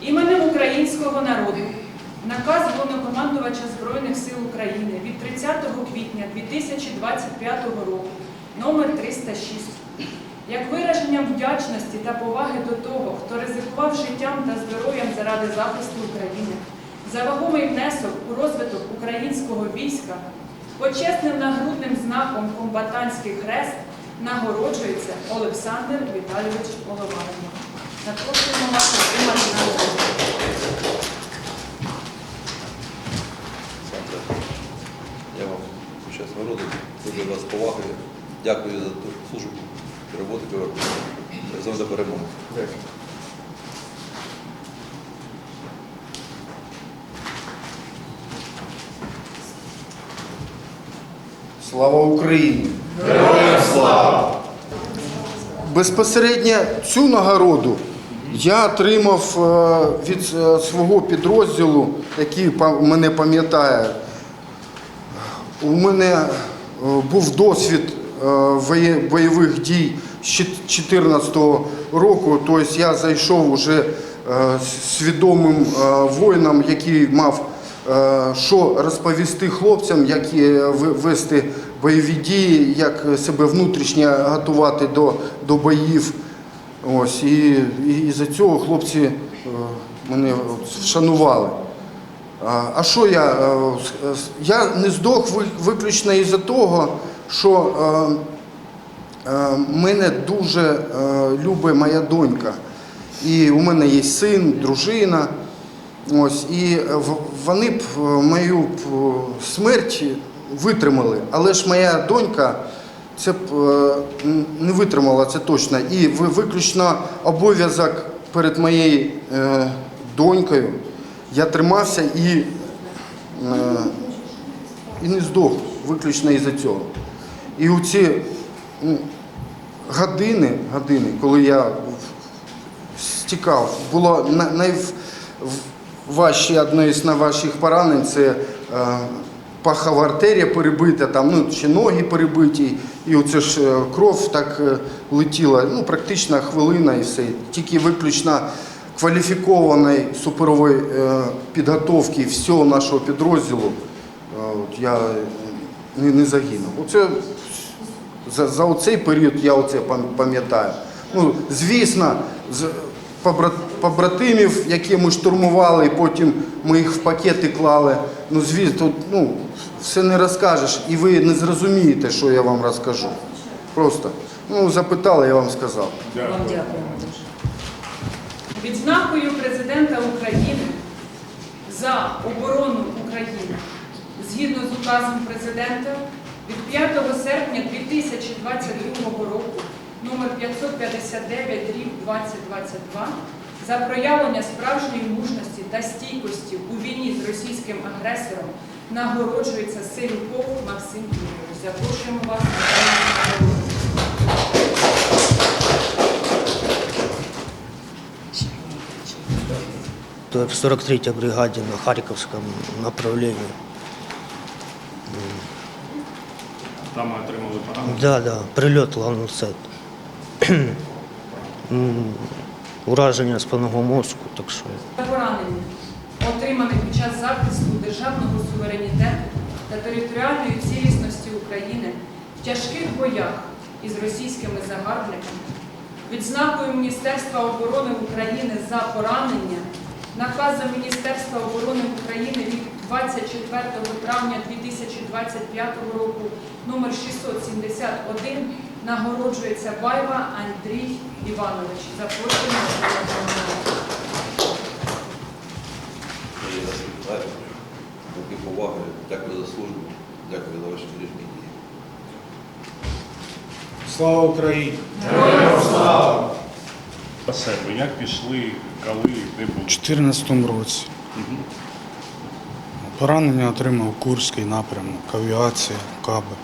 Іменем українського народу наказ головнокомандувача Збройних сил України від 30 квітня 2025 року номер 306 як вираження вдячності та поваги до того, хто ризикував життям та здоров'ям заради захисту України, за вагомий внесок у розвиток українського війська, почесним нагрудним знаком комбатантський хрест нагороджується Олександр Віталійович Головаренко. Запрошуємо вас отримати. Я вам час народу, дуже вас повагою. Дякую за ту службу і роботу, яку. Разом перемоги. Слава Україні! Героям слава! Безпосередньо цю нагороду я отримав е, від е, свого підрозділу, який мене пам'ятає. У мене е, був досвід бойових дій з 2014 року. Тобто я зайшов уже свідомим воїном, який мав що розповісти хлопцям, як вести бойові дії, як себе внутрішньо готувати до, до боїв. Ось, і, і за цього хлопці е, мене вшанували. А що я? е, с- Я не здох виключно із-за того, що е, е, мене дуже е, любить моя донька. І у мене є син, дружина. Ось, і вони б е, мою е, смерть витримали, але ж моя донька це б е, не витримала це точно. І виключно обов'язок перед моєю е, донькою я тримався і, е, і не здох виключно із-за цього. І у ці ну, години, години, коли я стікав, було на- найважче одне із найважчих поранень це пахова артерія перебита, там, ну, ще ноги перебиті, і оце ж е, кров так е, летіла, ну, практично хвилина і все. Тільки виключно кваліфікованої суперової е, підготовки всього нашого підрозділу от, я не, не загинув. Оце за, за оцей період я оце пам'ятаю. Ну, звісно, з побра- побратимів, які ми штурмували, і потім ми їх в пакети клали. Ну, звісно, тут ну, все не розкажеш, і ви не зрозумієте, що я вам розкажу. Просто ну, запитали, я вам сказав. Вам дякуємо дуже. Відзнакою президента України за оборону України згідно з указом президента від 5 серпня 2022 року номер 559 рік 2022 за проявлення справжньої мужності та стійкості у війні з російським агресором нагороджується Силюков Максим Юрійович. Запрошуємо вас на. То в 43-й бригаде на Харьковском направлении. Там ми отримали поранення. Да, да, прильот ланцет. Ураження спинного мозку, так що. Поранення, отримане під час захисту державного суверенітету та територіальної цілісності України в тяжких боях із російськими загарбниками, відзнакою Міністерства оборони України за поранення, наказом Міністерства оборони України від 24 травня 2025 року номер 671 нагороджується Байва Андрій Іванович. Запрошуємо вас поваги. Дякую за службу. Дякую за ваші рішні дії. Слава Україні! По себе, як пішли, коли, де У 2014 році поранення отримав Курський напрямок, авіація, каби.